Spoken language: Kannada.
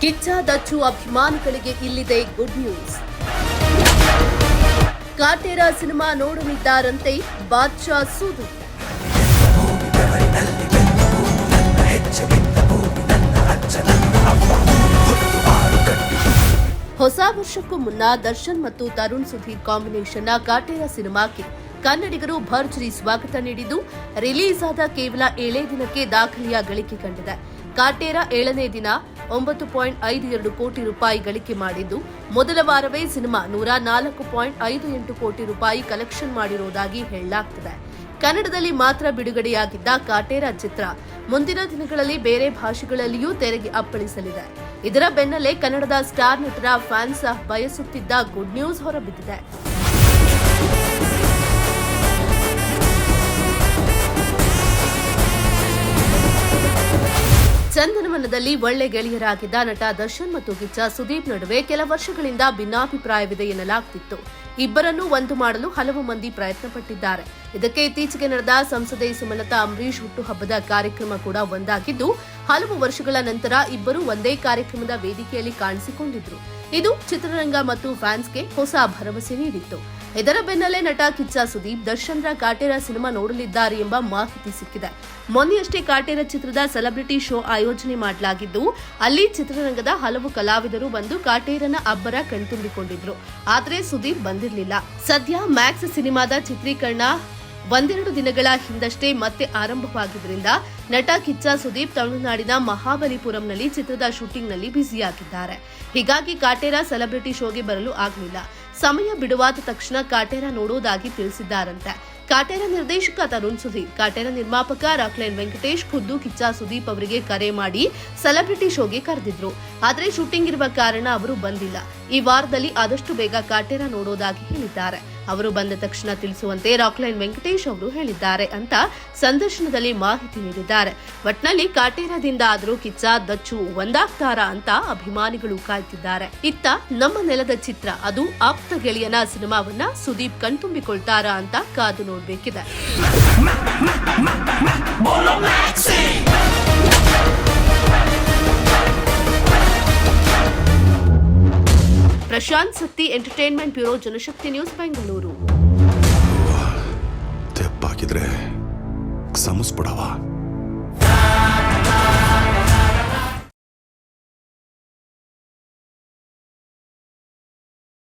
ಕಿಚ್ಚ ದಚ್ಚು ಅಭಿಮಾನಿಗಳಿಗೆ ಇಲ್ಲಿದೆ ಗುಡ್ ನ್ಯೂಸ್ ಕಾಟೇರ ಸಿನಿಮಾ ನೋಡಲಿದ್ದಾರಂತೆ ಬಾದ್ಶಾ ಸೂದು. ಹೊಸ ವರ್ಷಕ್ಕೂ ಮುನ್ನ ದರ್ಶನ್ ಮತ್ತು ತರುಣ್ ಸುಧೀರ್ ಕಾಂಬಿನೇಷನ್ನ ಕಾಟೇರ ಸಿನಿಮಾಕ್ಕೆ ಕನ್ನಡಿಗರು ಭರ್ಜರಿ ಸ್ವಾಗತ ನೀಡಿದ್ದು ರಿಲೀಸ್ ಆದ ಕೇವಲ ಏಳೇ ದಿನಕ್ಕೆ ದಾಖಲೆಯ ಗಳಿಕೆ ಕಂಡಿದೆ. ಕಾಟೇರ ಏಳನೇ ದಿನ ಒಂಬತ್ತು ಪಾಯಿಂಟ್ ಐದು ಎರಡು ಕೋಟಿ ರೂಪಾಯಿ ಗಳಿಕೆ ಮಾಡಿದ್ದು. ಮೊದಲ ವಾರವೇ ಸಿನಿಮಾ ನೂರ ನಾಲ್ಕು ಪಾಯಿಂಟ್ ಐದು ಎಂಟು ಕೋಟಿ ರೂಪಾಯಿ ಕಲೆಕ್ಷನ್ ಮಾಡಿರುವುದಾಗಿ ಹೇಳಲಾಗ್ತಿದೆ. ಕನ್ನಡದಲ್ಲಿ ಮಾತ್ರ ಬಿಡುಗಡೆಯಾಗಿದ್ದ ಕಾಟೇರ ಚಿತ್ರ ಮುಂದಿನ ದಿನಗಳಲ್ಲಿ ಬೇರೆ ಭಾಷೆಗಳಲ್ಲಿಯೂ ತೆರೆಗೆ ಅಪ್ಪಳಿಸಲಿದೆ. ಇದರ ಬೆನ್ನಲ್ಲೇ ಕನ್ನಡದ ಸ್ಟಾರ್ ನಟರ ಫ್ಯಾನ್ಸ್ ಬಯಸುತ್ತಿದ್ದ ಗುಡ್ ನ್ಯೂಸ್ ಹೊರಬಿದ್ದಿದೆ. ಚಂದನವನದಲ್ಲಿ ಒಳ್ಳೆ ಗೆಳೆಯರಾಗಿದ್ದ ನಟ ದರ್ಶನ್ ಮತ್ತು ಕಿಚ್ಚ ಸುದೀಪ್ ನಡುವೆ ಕೆಲ ವರ್ಷಗಳಿಂದ ಭಿನ್ನಾಭಿಪ್ರಾಯವಿದೆ ಎನ್ನಲಾಗ್ತಿತ್ತು. ಇಬ್ಬರನ್ನು ಒಂದು ಮಾಡಲು ಹಲವು ಮಂದಿ ಪ್ರಯತ್ನ ಪಟ್ಟಿದ್ದಾರೆ ಇದಕ್ಕೆ ಇತ್ತೀಚೆಗೆ ನಡೆದ ಸಂಸದೆ ಸುಮಲತಾ ಅಂಬರೀಶ್ ಹುಟ್ಟುಹಬ್ಬದ ಕಾರ್ಯಕ್ರಮ ಕೂಡ ಒಂದಾಗಿದ್ದು, ಹಲವು ವರ್ಷಗಳ ನಂತರ ಇಬ್ಬರು ಒಂದೇ ಕಾರ್ಯಕ್ರಮದ ವೇದಿಕೆಯಲ್ಲಿ ಕಾಣಿಸಿಕೊಂಡಿದ್ರು. ಇದು ಚಿತ್ರರಂಗ ಮತ್ತು ಫ್ಯಾನ್ಸ್ಗೆ ಹೊಸ ಭರವಸೆ ನೀಡಿತ್ತು. ಇದರ ಬೆನ್ನಲ್ಲೇ ನಟ ಕಿಚ್ಚ ಸುದೀಪ್ ದರ್ಶನ್ರ ಕಾಟೇರ ಸಿನಿಮಾ ನೋಡಲಿದ್ದಾರೆ ಎಂಬ ಮಾಹಿತಿ ಸಿಕ್ಕಿದೆ. ಮೊನ್ನೆಯಷ್ಟೇ ಕಾಟೇರ ಚಿತ್ರದ ಸೆಲೆಬ್ರಿಟಿ ಶೋ ಆಯೋಜನೆ ಮಾಡಲಾಗಿದ್ದು, ಅಲ್ಲಿ ಚಿತ್ರರಂಗದ ಹಲವು ಕಲಾವಿದರು ಬಂದು ಕಾಟೇರನ ಅಬ್ಬರ ಕಣ್ತುಂಬಿಕೊಂಡಿದ್ರು. ಆದರೆ ಸುದೀಪ್ ಬಂದಿರಲಿಲ್ಲ. ಸದ್ಯ ಮ್ಯಾಕ್ಸ್ ಸಿನಿಮಾದ ಚಿತ್ರೀಕರಣ ಒಂದೆರಡು ದಿನಗಳ ಹಿಂದಷ್ಟೇ ಮತ್ತೆ ಆರಂಭವಾಗಿದ್ದರಿಂದ ನಟ ಕಿಚ್ಚ ಸುದೀಪ್ ತಮಿಳುನಾಡಿನ ಮಹಾಬಲಿಪುರಂನಲ್ಲಿ ಚಿತ್ರದ ಶೂಟಿಂಗ್ನಲ್ಲಿ ಬ್ಯುಸಿಯಾಗಿದ್ದಾರೆ. ಹೀಗಾಗಿ ಕಾಟೇರ ಸೆಲೆಬ್ರಿಟಿ ಶೋಗೆ ಬರಲು ಆಗಲಿಲ್ಲ. ಸಮಯ ಬಿಡುವಾದ ತಕ್ಷಣ ಕಾಟೇರ ನೋಡುವುದಾಗಿ ತಿಳಿಸಿದ್ದಾರಂತೆ. ಕಾಟೇರ ನಿರ್ದೇಶಕ ತರುಣ್ ಸುಧೀರ್, ಕಾಟೇರ ನಿರ್ಮಾಪಕ ರಾಕ್ಲೈನ್ ವೆಂಕಟೇಶ್, ಖುದ್ದು ಕಿಚ್ಚ ಸುದೀಪ್ ಅವರಿಗೆ ಕರೆ ಮಾಡಿ ಸೆಲೆಬ್ರಿಟಿ ಶೋಗೆ ಕರೆದಿದ್ರು. ಆದರೆ ಶೂಟಿಂಗ್ ಇರುವ ಕಾರಣ ಅವರು ಬಂದಿಲ್ಲ. ಈ ವಾರದಲ್ಲಿ ಆದಷ್ಟು ಬೇಗ ಕಾಟೇರ ನೋಡೋದಾಗಿ ಹೇಳಿದ್ದಾರೆ. ಅವರು ಬಂದ ತಕ್ಷಣ ತಿಳಿಸುವಂತೆ ರಾಕ್ಲೈನ್ ವೆಂಕಟೇಶ್ ಅವರು ಹೇಳಿದ್ದಾರೆ ಅಂತ ಸಂದರ್ಶನದಲ್ಲಿ ಮಾಹಿತಿ ನೀಡಿದ್ದಾರೆ. ಒಟ್ನಲ್ಲಿ ಕಾಟೇರದಿಂದ ಆದರೂ ಕಿಚ್ಚ, ದಚ್ಚು ಒಂದಾಗ್ತಾರ ಅಂತ ಅಭಿಮಾನಿಗಳು ಕಾಯ್ತಿದ್ದಾರೆ. ಇತ್ತ ನಮ್ಮ ನೆಲದ ಚಿತ್ರ, ಅದು ಆಪ್ತ ಗೆಳೆಯನ ಸಿನಿಮಾವನ್ನ ಸುದೀಪ್ ಕಣ್ತುಂಬಿಕೊಳ್ತಾರಾ ಅಂತ ಕಾದು ನೋಡ್ಬೇಕಿದೆ. Prashant Satti entertainment bureau Janashakti news Bengaluru. ತೆಪ್ಪಾಕಿದ್ರೆ